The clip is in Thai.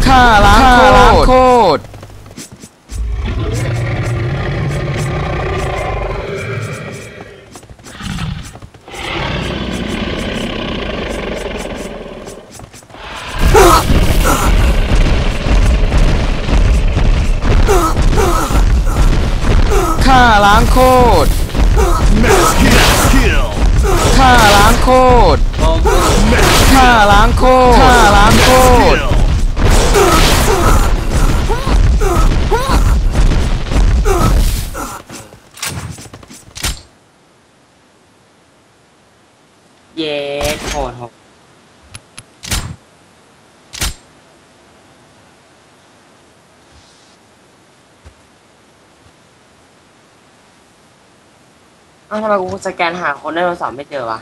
卡拉。 ล้างโคตรฆ่าล้างโคตรฆ่าล้างโคตรฆ่าล้างโคตรเย้โหดโอ้าวทำไมกูสแกนหาคนได้โทรศัพท์ไม่เจอวะ